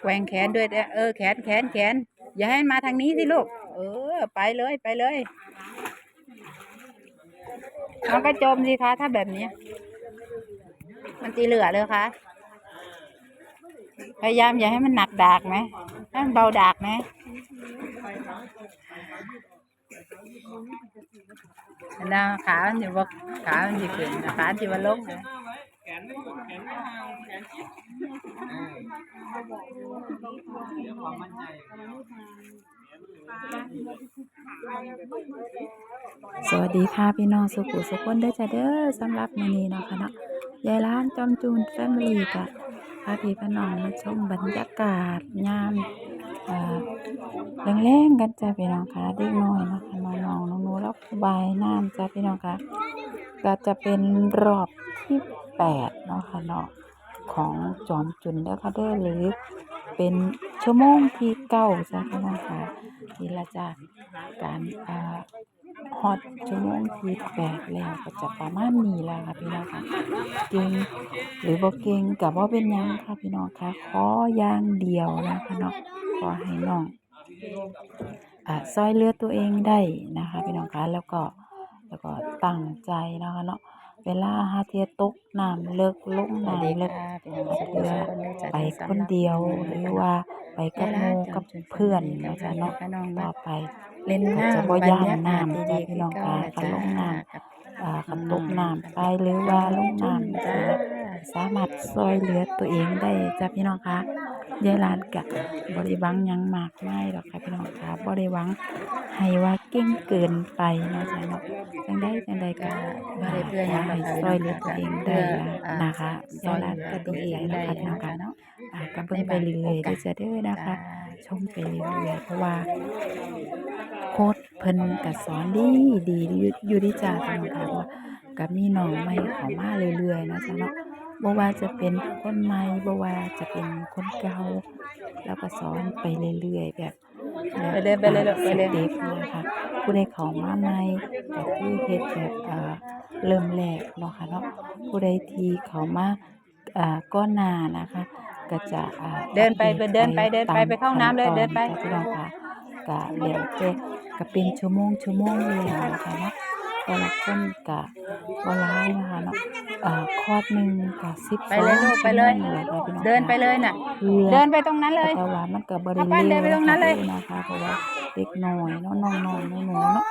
แกว่งแขนด้วยเออแขนแขนแขน อย่าให้มันมาทางนี้สิลูก เออ ไปเลยไปเลยมันก็จมสิคะถ้าแบบนี้ มันตีเหลือเลยคะพยายามอย่าให้มันหนักดากไหมให้มันเบาดากไหม นนะขามันอยู่ว่าขามันอยู่ขึ้นนะขาที่ว่าลงนะแขนไม่แขนไม่ห่างแขนชิดเดี๋ยวความมั่นใจสวัสดีค่ะพี่น้องสุขุสุขคนเด้อจ้าเด้อสำหรับมื้อนี้เนาะค่ะเนาะยายร้านจอมจูนแฟมิลี่กะพาพี่พี่น้องมาชมบรรยากาศยามแรงๆกันจ้าพี่น้องค่ะเด็กน้อยเนาะค่ะ น้องๆหนูแล้วบายน้ำจ้าพี่น้องคะก็จะเป็นรอบที่แปดเนาะค่ะเนาะของจอมจุนเด้อค่ะเด้อหรือเป็นชั่วโมงที่เก้าจ้าพี่น้องค่ะนี่ละจ้าการอ่าฮอตชั่วโมงที่แปดแล้วก็จะประมาณนี้แหละค่ะพี่น้องค่ะเก่งหรือบ่เก่งกับว่าเป็นยังค่ะพี่น้องค่ะขออย่างเดียวนะคะเนาะขอให้น้อง ซอยเหลือตัวเองได้นะคะพี่น้องค่ะแล้วก็แล้วก็ตั้งใจนะคะเนาะเวลาหาเทียตกน้ำเลิกลงน้ำเลิกเรือไปคนเดียวหรือว่าไปกับหมู่กับเพื่อนนะคะเนาะต่อไปเล่นก็น้ำจะบ่ย่านน้ำบรรจ้ะยากาศพี่น้องดีค่ะๆคันลงน้กับอ่าคันตกน้ำไปหรือว่าลงน้ำจ้า สามารถช่วยเหลือตัวเองได้จ้ะพี่น้องคะยายลานกะบริวังยังมากไม่หรอกค่ะพี่น้องคะบริวังให้ว่าเก่งเกินไปนะจ้ะเนาะจังได้จังใดก็บ่ได้เพื่อยังหรอยเหลือตัวเองได้ละนะคะยายลานลือก็ตัวเองนะคะพี่น้องคะเนาะก็เบิ่งไปเรื่อยๆด้อจ้ะเด้อนะคะ ชมไปเรื่อยๆเพราะว่าโค้ดเพิ่นก็สอนดีดีอยู่อยู่ดีจ้าพี่น้องคะว่าก็มีน้องใหม่เข้ามาเรื่อยๆนะจ้ะเนาะ บ่ว่าจะเป็นคนใหม่บ่ว่าจะเป็นคนเก่าแล้วก็สอนไปเรื่อยๆแบบไปเลยไปเลยลูกไปเลยสต็ปนะคะผู้ใดเข้ามาใหม่ก็คือเฮ็ดแบบอ่าเริ่มแรกเนาะค่ะเนาะผู้ใดที่เข้ามาอ่าก้อนหน้านะคะ ก็จะอ่าเดินไปเดินไปเดินไปไปเข้าห้องน้ำเลยเดินไปตามขั้ตอนจ้ะพี่น้องค่ะก็แล้วแต่ก็เป็นชั่วโมงชั่วโมงเลยนะคะเนาะ แต่ละคนก็บ่หลายนะคะเนาะเอ่อคอร์สหนึงก็12ไปเลยลูกไปเลยชั่วโมงนี่แหละค่ะพี่น้องเดินไปเลยน่ะเพื่อเดินไปตรงนั้นเลยแต่ว่ามันก็บ่ได้เอาปั้นเดินไปตรงนั้นเลยนะคะเพราะว่าเด็กน้อยเนาะน้องๆหนูๆเนาะ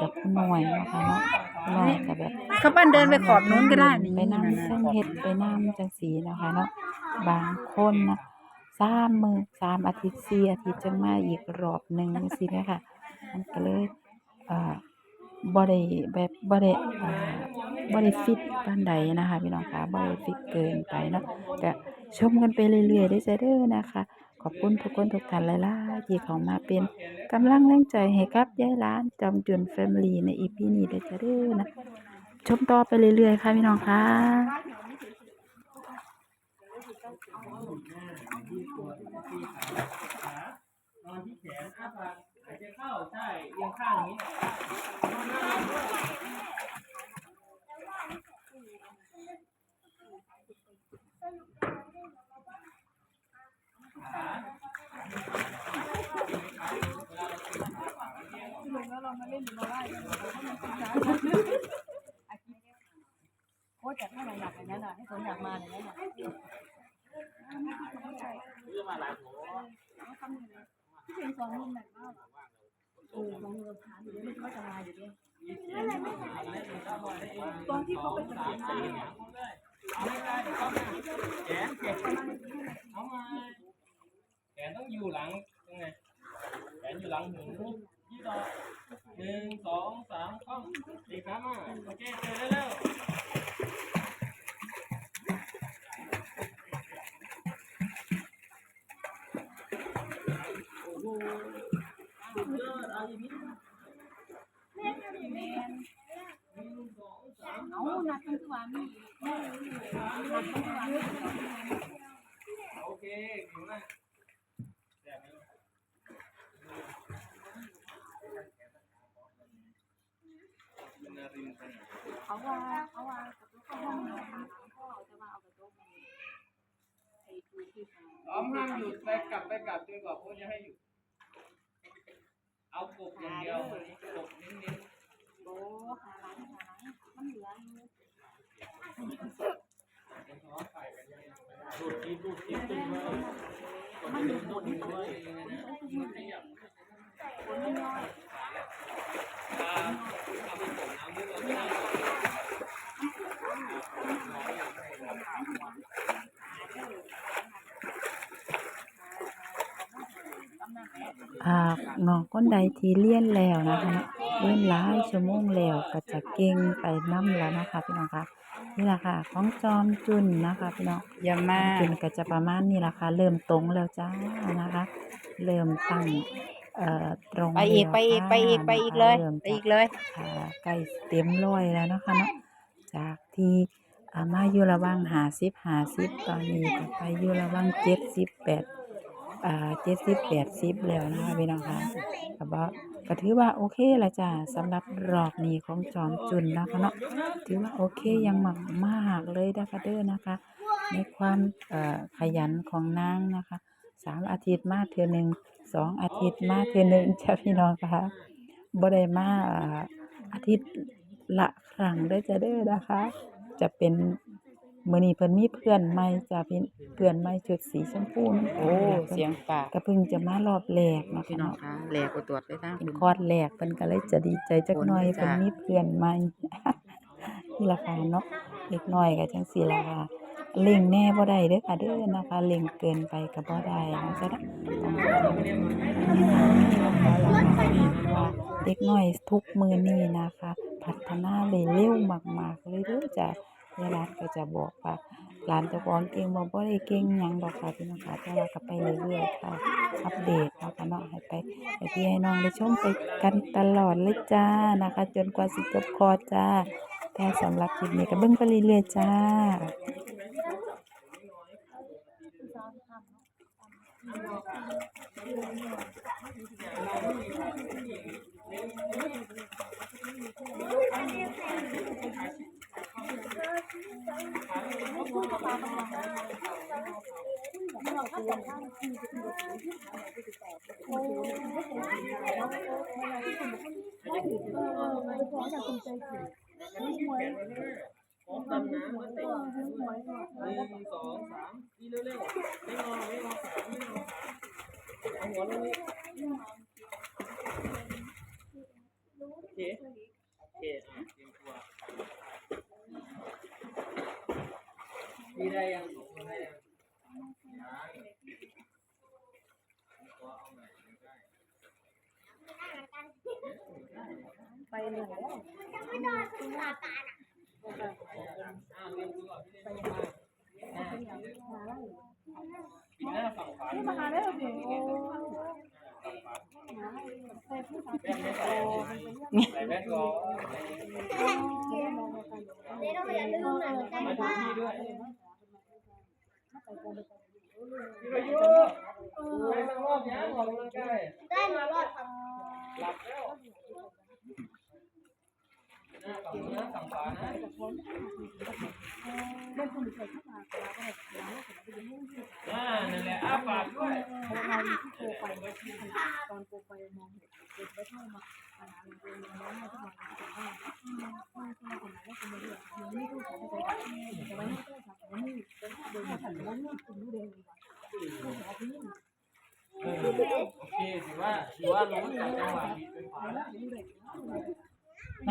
กับผู้น้อยเนาะค่ะเนาะผู้น้อยก็แบบเขาปั้นเดินไปขอบนู้นก็ได้นี่ไปนั่งเส้นเฮ็ดไปนั่งจังสีนะคะเนาะบางคนนะสามมือสามอาทิตย์สี่อาทิตย์จังมาอีกรอบหนึ่งสิแม่ค่ะมันก็เลยเอ่อ บ่ได้แบบบ่ได้อ่าบ่ได้ฟิตปานใดนะคะพี่น้องค่ะบ่ได้ฟิตเกินไปเนาะก็ชมกันไปเรื่อยๆได้จ้ะเด้อนะคะ ขอบคุณทุกคนทุกท่านหลายๆที่เข้ามาเป็นกำลังแรงใจให้กับยายหลานจอมจุนแฟมิลี่ใน EP นี้เด้จ้ะเด้อนะชมต่อไปเรื่อยๆค่ะพี่น้องค่ะนอนที่แขนอ้าปาก หายใจเข้าใช่เอียงข้างอย่างนี้โค้ชจากให้หนักๆอย่างนั้นน่ะให้สมอยากมาอย่างนั้นน่ะเรื่องอะไรโหที่เป็นสองมุมแบบว่าเออสองมุมฐานอยู่ด้วยเขาจะมาอยู่ด้วยตอนที่เขาไปสอนมาแขนแขนเอามาแขนต้องอยู่หลังยังไงแขนอยู่หลังหูยี่ต่อหนึ่งสองสามคล่องสี่ขามาโอเคเจอเร็ว โอเคหิวนะเขาว่าเขาว่ากับลูกเขาห้องน้ำพ่อจะมาเอากระจกมาไอ้ดูที่อ๋อห้ามหยุดไปกลับไปกลับจนกว่าพ่อจะให้หยุด เอากบอย่างเดียวกบนิดๆโอ้หาร้านหาร้านมันเหลืออยู่ ๆรูดที่รูดที่ตึงเลยมันดึงหมดเลยนะมันขยับอ่าเอาไปส่งน้ำมือเราได้หากน้องคนใดที่เรียนแล้วนะคะเนาะเรียนหลายชั่วโมงแล้วก็จะเก่งไปนํแล้วนะคะพี่น้องคะ นี่แหละค่ะ ของจอมจุนนะคะพี่น้องเยี่ยมมาจุกนก็จะประมาณนี้ละค่ะเริ่มตรงแล้วจ้านะคะ เริ่มตั้งเอ่อตรงไปอีกแล้วไปอีกค่ะไปอีกไปอีกเลยริ่มไปจะอีกเลยค่ะใกล้เต็มร้อยแล้วเนาะคะเนาะจากที่อ่ามาอยู่ระหว่างหาสิบหาสิบตอนนี้ก็ไปอยู่ระหว่างเจ็ดสิบแปดอ่าเจ็ดสิบแปดสิบแล้วนะคะพี่น้องคะก็บอก ก็ถือว่าโอเคละจ้าสำหรับรอบนี้ของจอมจุนนะคะเนาะถือว่าโอเคยังมากมากเลยนะคะเด้อนะคะ ในความขยันของนางนะคะสามอาทิตย์มาเทื่อหนึ่งสองอาทิตย์มาเทื่อหนึ่งจ้าพี่น้องคะบ่ได้มาอาทิตย์ละครั้งเด้จ้าเด้อนะคะ จะเป็น มื้อนี้เพิ่นมีเพื่อนใหม่จ้าพี่เพื่อนใหม่ชุดสีชมพูนี่โอ้เสียงปากก็เพิ่งจะมารอบแรกเนาะพี่ค่ะน้องเนาะคะแหลกกว่าตรวจเลยทั้งเป็นคุณคอร์สแรกเพิ่นก็เลยจะดีใจจักหน่อยขอบคุณเพิ่นจ้ะมีเพื่อนใหม่ นี่ล่ะค่ะเนาะเล็กน้อยก็จังซี่ล่ะค่ะเล่งแน่บ่ได้เด้อค่ะเด้อนะคะเล่งเกินไปก็บ่ได้นะจ๊ะนะว่าเด็กน้อยทุกมื้อนี้นะคะ พัฒนาได้เร็วมากๆเลยเด้อจ้ะ เวลาก็จะบอกว่าหลานเจ้าของเก่งบ่บ่ได้เก่งยังดอกค่ะพี่น้องค่ะแต่ว่าก็ไปเรื่อยๆค่ะอัปเดตเนาะค่ะเนาะให้ไปให้พี่ให้น้องได้ชมไปกันตลอดเลยจ้านะคะ จนกว่าสิจบคอร์สจ้า แต่สำหรับคลิปนี้ก็เบิ่งไปเรื่อยๆจ้า พร้อมดำน้ำมาเตะหนึ่งสองสามนี่เร็วๆไม่งอไม่งอขาไม่งอขาเอาหัวลงนี่โอเคโอเคอะเตรียมตัวมีได้ยังสองคนได้ยัง ยังตัวเอาใหม่ไปเลยแล้วอ่าเตรียมตัวพี่เล่นมาอ่าปิดหน้าฝั่งขวามาหาแล้วเดี๋ยโอ้แว่นไม่ใส่ใส่แว่นก่อนมาดูพี่ด้วย พี่ประยุไปทางรอบยังออกกำลังกายได้มารอดครับหลับแล้วหน้าฝั่งนี้นะฝั่งขวานะเล่นคนอื่นใส่เข้ามาแต่เราก็แบาไม่เห็นไปยังไม่เห็นอ่านั่นแหละอ้าปากด้วย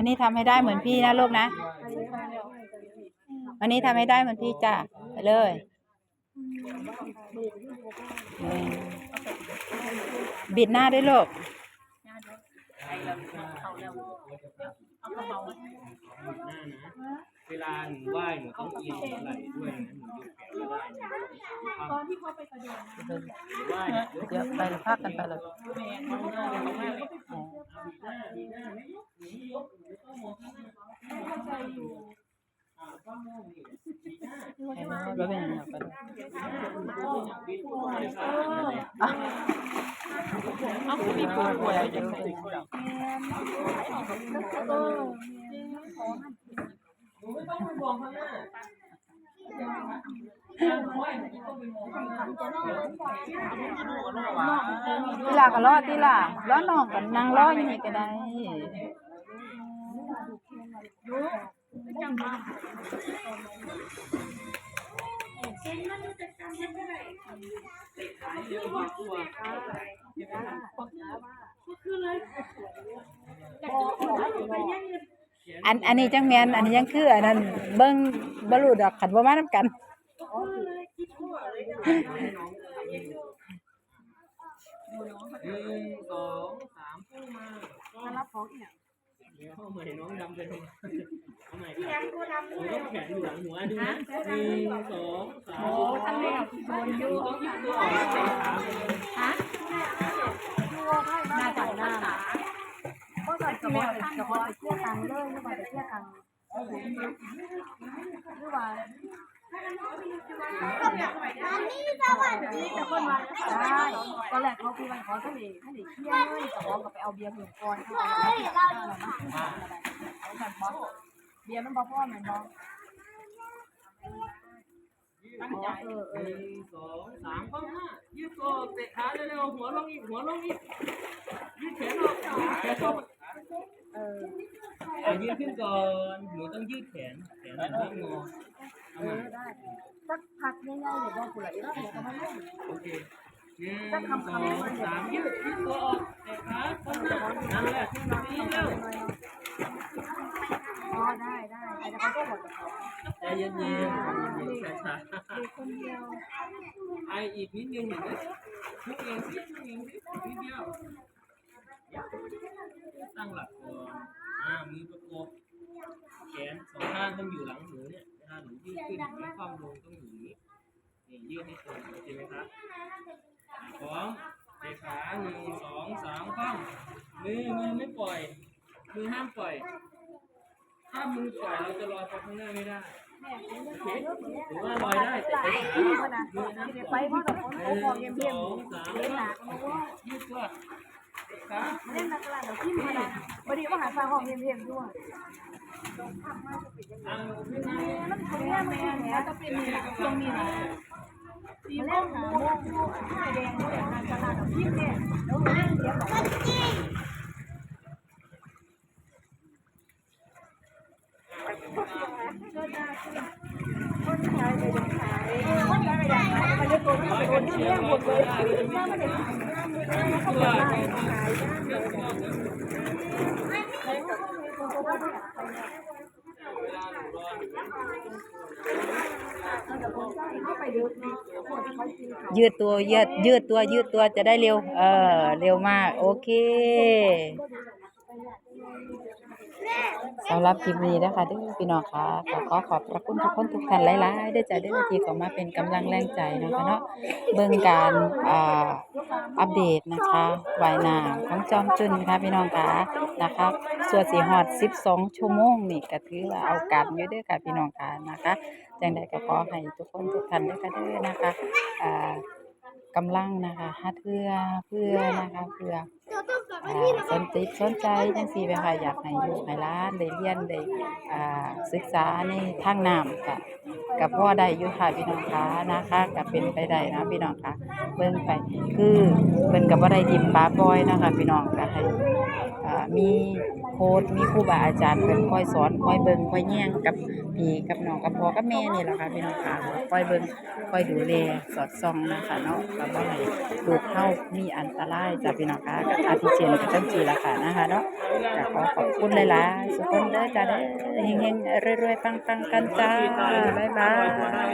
วันนี้ทำให้ได้เหมือนพี่นะลูกนะ วันนี้ทำให้ได้เหมือนพี่จ้ะไปเลยอืมบิดหน้าด้วยลูก หน้านะเวลาหนูไหว้หนูต้องเอียงหัวไหล่ด้วยนะหนูยกแขนไม่ได้นะตอนที่เขาไปกระโดดไหว้เดี๋ยวไปพักกันไปเลยเอาหน้าเลยเอาหน้าเลยอ๋อ เอาหน้าหน้าไหมหนียกหนูต้องมองข้างหน้าอ่าต้องมองนี่าให้น้องแล้วเป็ไงไป เลยบิดเลยค่ะเอาคุณมีผู้ป่วยจะรู้สึกเออหนูไม่ต้องไปมองข้างหน้าทีหลาก็รอทีหลาล้อน้องกันนั่งรออยู่นี่ก็ได้อันอันนี้จังแม่นอันนี้ยังคืออันนั้นเบิ่งบ่รู้ดอกคันบ่มานํกันหนึ่งสองสามพุ่งมามารับของอีกเดี๋ยวเอาใหม่น้องดำไปทำไมเอาใหม่ครับหนูต้องแขนอยู่หลังหัวดูนะหนึ่งสองสามโอ้ทำแล้วโดนหยูนูต้องยืดตัวออกมาเตะขาไปเลย หน้าใส่หน้าก็ใส่กระบอกกระบอกไปเที่ยวกลางเลยหรือว่าไปเที่ยวกลางหรือว่าได้ตอนแรกเขาคือวันขอทะเลทะเลเที่ยวเลยแต่ว่าก็ไปเอาเบียร์หนึ่งก้อนเข้ามาแล้วมาขึ้นอะไรเอาเบียร์มันบอพ่อเหมือนบอ ตั้งใจเออเอหอนึ่งสองสามเข้ามายืดตัวเตะขาเร็วๆหัวลงอีกหัวลงอีกยืดแขนออกแขนออกเอออะยืดขึ้นก่อนหนูต้องยืดแขนแขนแบบไม่งอเอาเอใหม่อได้สักพักง่ายๆเดี๋ยวบอกกูเลยแล้วเดี๋ยวก็มาเล่นโอเคหนึ่งสองสามยืดยืดตัวออกเตะขาเข้ามานั่นแหละดีเร็วอ๋อได้ได้แต่เขาก็หมดแล้วใจเย็นๆใจเย็นๆช้าเด็กคนเดียวๆ ไออีกนิดนึงเห็นไหมทุกเองสิทุกเองสินิดเดียวตั้งหลักก่อนอ่ามือประกบแขนสองข้างต้องอยู่หลังหูเนี่ยเวลาหนูยืดขึ้นไม่คว่ำลงต้องอยู่นี้นี่ยืดให้ตรงโอเคไหมครับพร้อมเตะขาหนึ่งสองสามคว่ำมือมือไม่ปล่อยมือห้ามปล่อย ถ้ามือปล่อยเราจะลอยไปข้างหน้าไม่ได้ ว่าลอยได้แต่ไปที่ขนาดไปเพราะแต่คนหเขานึ่งบอกเยี่ยมเยี่ยมองสามเล่นหนักมาว่ายืดตัวขาเล่นนักกีฬาเราที่ขนาดพอดีว่าหาฟ้าห้องเยี่ยมเยี่ยมด้วยเอาขึ้นมามันทำงานไม่ได้เนี่ยก็เป็นนี่ช่วงนี้นะตีเล่นหาโมงดูไฟแดงด้วยงานตลาดเราพิมพ์เนี่ยแล้วเล่นเสียบอกคนขายไปยังขายคนขายไปยังขายมันจะโกงมันจะโกงเรื่องหมดเลยถ้ามันจะขายมันก็บอกได้ขา ยืดตัวยืดยืดตัวยืดตัวจะได้เร็ว เออ เร็วมาก โอเค สำหรับคลิปนี้นะคะเด้อพี่น้องค่ะก็ขอขอบพระคุณทุกคนทุกท่านหลายๆเด้จ้ะเด้อที่เข้ามาเป็นกำลังแรงใจเนาะคะเนาะเบิ่งการอ่าอัปเดตนะคะวายน้ำของจอมจุนค่ะพี่น้องค่ะนะคะส่วนสีฮอด 12 ชั่วโมงนี่ก็ถือว่าเอาการอยู่ด้อค่ะพี่น้องค่ะนะคะจังใดก็ขอให้ทุกคนทุกท่านเด้อค่ะเด้อนะคะอ่ากำลังนะคะหาเพื่อเพื่อนะคะเพื่อ สนติดสนใจจังซี่แม่ค่ะอยากให้ลูกให้หลานได้เรียนได้อ่าศึกษาในทางน้ำค่ะกับพ่อได้อยู่ค่ะพี่น้องคะนะคะกับเป็นไปได้นะพี่น้องค่ะเบิ่งไปคือเพิ่นก็บ่ได้ทิมปลาปล่อยนะคะพี่น้องก็ให้อ่ามีโค้ดมีครูบาอาจารย์เพิ่นคอยสอนคอยเบิงคอยแย่งกับพี่กับน้องกับพ่อกับแม่นี่แหละค่ะพี่น้องค่ะคอยเบิงคอยดูแลสอดส่องนะคะเนาะก็บ่ให้ลูกเฮามีอันตรายจ้ะพี่น้องค่ะก็อาทิเชนก็จังซี่ล่ะค่ะนะคะเนาะก็ขอขอบคุณหลายๆทุกคนเด้อจ้าเด้อเฮงๆรวยๆปังๆกันจ้าบ๊ายบาย